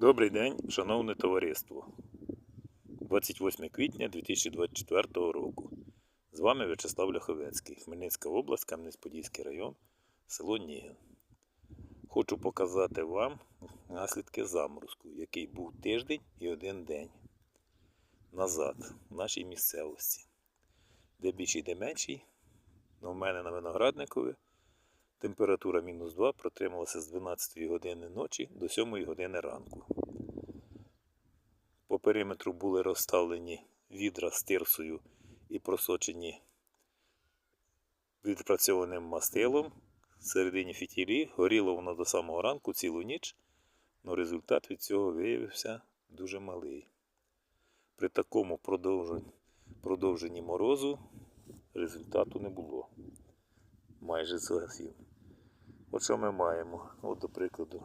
Добрий день, шановне товариство. 28 квітня 2024 року. З вами В'ячеслав Ляховецький, Хмельницька область, Кам'янець-Подільський район, село Нігін. Хочу показати вам наслідки заморозку, який був тиждень і один день назад в нашій місцевості. Де більший, де менший. Ну, У мене на виноградникові температура мінус 2 протрималася з 12 години ночі до 7 години ранку. Периметру були розставлені відра з тирсою і просочені відпрацьованим мастилом. Всередині фітілі горіло воно до самого ранку цілу ніч, але результат від цього виявився дуже малий. При такому продовженні морозу результату не було. Майже згасів. От що ми маємо? От, до прикладу,